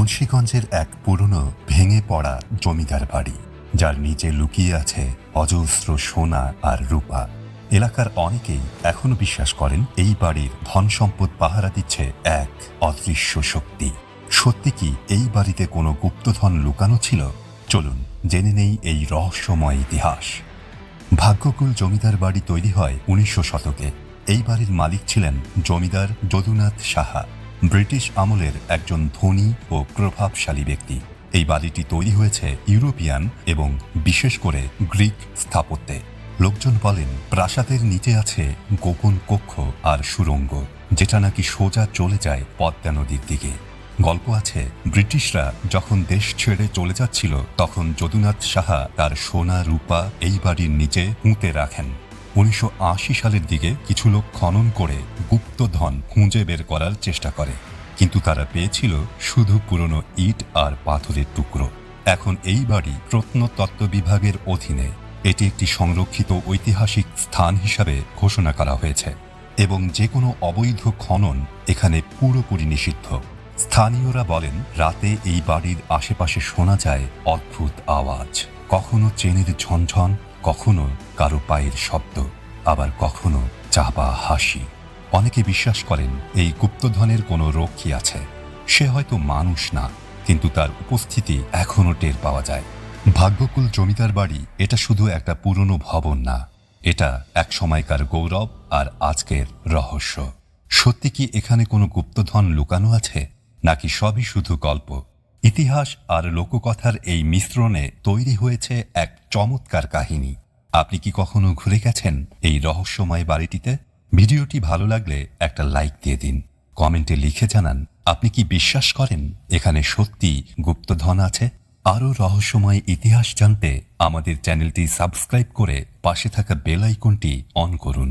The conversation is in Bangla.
মুন্সীগঞ্জের এক পুরনো ভেঙে পড়া জমিদার বাড়ি, যার নিচে লুকিয়ে আছে অজস্র সোনা আর রূপা। এলাকার অনেকেই এখনও বিশ্বাস করেন এই বাড়ির ধন সম্পদ পাহারা দিচ্ছে এক অদৃশ্য শক্তি। সত্যি কি এই বাড়িতে কোনো গুপ্তধন লুকানো ছিল? চলুন জেনে নেই এই রহস্যময় ইতিহাস। ভাগ্যকুল জমিদার বাড়ি তৈরি হয় উনিশশো শতকে। এই বাড়ির মালিক ছিলেন জমিদার যদুনাথ সাহা। ব্রিটিশ আমলের একজন ধনী ও প্রভাবশালী ব্যক্তি। এই বাড়িটি তৈরি হয়েছে ইউরোপিয়ান এবং বিশেষ করে গ্রিক স্থাপত্যে। লোকজন বলেন, প্রাসাদের নিচে আছে গোপন কক্ষ আর সুড়ঙ্গ যেটা নাকি সোজা চলে যায় পদ্মা নদীর দিকে। গল্প আছে, ব্রিটিশরা যখন দেশ ছেড়ে চলে যাচ্ছিল, তখন যদুনাথ সাহা তার সোনা রূপা এই বাড়ির নিচে উঁতে রাখেন। উনিশশো আশি সালের দিকে কিছু লোক খনন করে গুপ্তধন খুঁজে বের করার চেষ্টা করে। কিন্তু তারা পেয়েছিল শুধু পুরনো ইট আর পাথরের টুকরো। এখন এই বাড়ি প্রত্নতত্ত্ব বিভাগের অধীনে। এটি একটি সংরক্ষিত ঐতিহাসিক স্থান হিসাবে ঘোষণা করা হয়েছে এবং যে কোনো অবৈধ খনন এখানে পুরোপুরি নিষিদ্ধ। স্থানীয়রা বলেন, রাতে এই বাড়ির আশেপাশে শোনা যায় অদ্ভুত আওয়াজ। কখনো চেনের ঝনঝন কখনো কারও পায়ের শব্দ, আবার কখনো চাপা হাসি। অনেকে বিশ্বাস করেন এই গুপ্তধনের কোনো রক্ষী আছে। সে হয়তো মানুষ না, কিন্তু তার উপস্থিতি এখনও টের পাওয়া যায়। ভাগ্যকুল জমিদার বাড়ি এটা শুধু একটা পুরনো ভবন না, এটা এক সময়কার গৌরব আর আজকের রহস্য। সত্যি কি এখানে কোনো গুপ্তধন লুকানো আছে, নাকি সবই শুধু গল্প? ইতিহাস আর লোককথার এই মিশ্রণে তৈরি হয়েছে এক চমৎকার কাহিনী। আপনি কি কখনো ঘুরে গেছেন এই রহস্যময় বাড়িটিতে? ভিডিওটি ভালো লাগলে একটা লাইক দিয়ে দিন। কমেন্টে লিখে জানান, আপনি কি বিশ্বাস করেন এখানে সত্যি গুপ্তধন আছে? আরও রহস্যময় ইতিহাস জানতে আমাদের চ্যানেলটি সাবস্ক্রাইব করে পাশে থাকা বেল আইকনটি অন করুন।